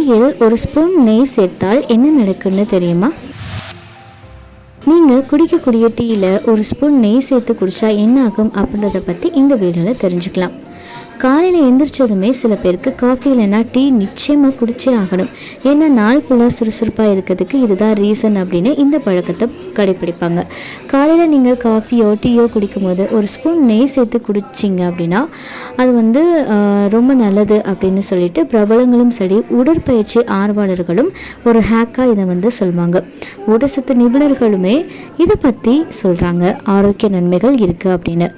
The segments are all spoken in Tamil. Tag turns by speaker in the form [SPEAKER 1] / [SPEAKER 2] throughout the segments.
[SPEAKER 1] டீயில் ஒரு ஸ்பூன் நெய் சேர்த்தால் என்ன நடக்குன்னு தெரியுமா? நீங்கள் குடிக்கக்கூடிய டீயில் ஒரு ஸ்பூன் நெய் சேர்த்து குடித்தா என்ன ஆகும் அப்படின்றத பற்றி இந்த வீடியோவில் தெரிஞ்சுக்கலாம். காலையில் எந்திரிச்சதுமே சில பேருக்கு காஃபி இல்லைன்னா டீ நிச்சயமாக குடிச்சே ஆகணும். ஏன்னா நாள் ஃபுல்லாக சுறுசுறுப்பாக இருக்கிறதுக்கு இதுதான் ரீசன் அப்படின்னு இந்த பழக்கத்தை கடைப்பிடிப்பாங்க. காலையில் நீங்கள் காஃபியோ டீயோ குடிக்கும்போது ஒரு ஸ்பூன் நெய் சேர்த்து குடிச்சிங்க அப்படின்னா அது வந்து ரொம்ப நல்லது அப்படின்னு சொல்லிட்டு பிரபலங்களும் சரி உடற்பயிற்சி ஆர்வலர்களும் ஒரு ஹேக்காக இதை வந்து சொல்லுவாங்க ஊட்டச்சத்து நிபுணர்களுமே இதை பற்றி சொல்கிறாங்க ஆரோக்கிய நன்மைகள் இருக்குது அப்படின்னு.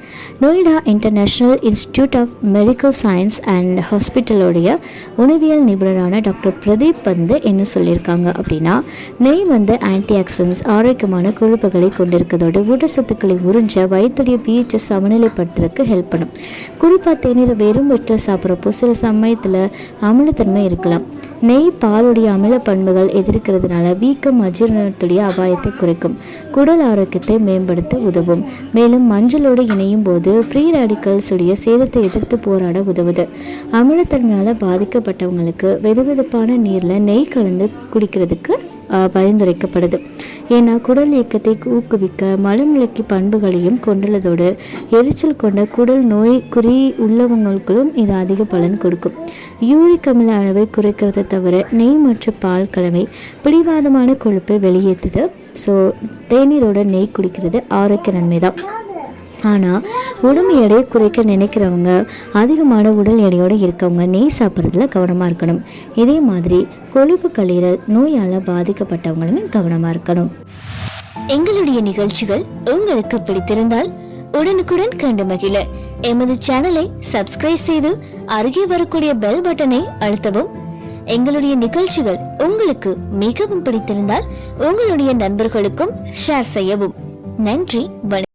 [SPEAKER 1] Noida international institute of medical science and ஹாஸ்பிட்டலோடைய உணவியல் நிபுணரான டாக்டர் பிரதீப் வந்து என்ன சொல்லியிருக்காங்க அப்படின்னா நெய் வந்து ஆன்டி ஆக்சிடென்ட்ஸ் ஆரோக்கியமான கொழுப்புகளை கொண்டிருக்கிறதோடு ஊட்டச்சத்துக்களை உறிஞ்ச வயிற்றுடைய பிஹெச்சை சமநிலைப்படுத்துறதுக்கு ஹெல்ப் பண்ணும். குறிப்பாக தேநீர் வெறும் வயிற்றில் சாப்பிட்றப்போ சில சமயத்தில் அமிலத்தன்மை இருக்கலாம். நெய் பாலுடைய அமில பண்புகள் எதிர்க்கிறதுனால வீக்கம் அஜீரணத்துடைய அபாயத்தை குறைக்கும். குடல் ஆரோக்கியத்தை மேம்படுத்த உதவும். மேலும் மஞ்சளோடு இணையும் போது ப்ரீ ரேடிக்கல்ஸுடைய சேதத்தை எதிர்த்து போராட உதவுது. அமிலத்தன்மையால் பாதிக்கப்பட்டவங்களுக்கு வெதுவெதுப்பான நீரில் நெய் கலந்து குடிக்கிறதுக்கு பரிந்துரைக்கப்படுது. ஏன்னா குடல் இயக்கத்தை ஊக்குவிக்க மலமிளக்கி பண்புகளையும் கொண்டுள்ளதோடு எரிச்சல் கொண்ட குடல் நோய் குறி உள்ளவங்களுக்கும் இது அதிக பலன் கொடுக்கும். யூரிக் அமில அளவை குறைக்கிறதை தவிர நெய் மற்றும் பால் கலவை பிடிவாதமான கொழுப்பை வெளியேற்றுது ஸோ தேநீரோட நெய் குடிக்கிறது ஆரோக்கிய நன்மை தான் ஆனால் உடம்பு எடையை குறைக்க நினைக்கிறவங்க அதிகமான உடல் எடையோடு இருக்கவங்க நெய் சாப்பிட்றதுல கவனமாக இருக்கணும். இதே மாதிரி கொழுப்பு கல்லீரல் நோயால் பாதிக்கப்பட்டவங்களுமே கவனமாக இருக்கணும். எங்களுடைய நிகழ்ச்சிகள் உங்களுக்கு பிடித்திருந்தால் உடனுக்குடன் கண்டு மகிழ. எமது சேனலை சப்ஸ்கிரைப் செய்து அருகே வரக்கூடிய பெல் பட்டனை அழுத்தவும். எங்களுடைய நிகழ்ச்சிகள் உங்களுக்கு மிகவும் பிடித்திருந்தால் உங்களுடைய நண்பர்களுக்கும் ஷேர் செய்யவும். நன்றி வணக்கம்.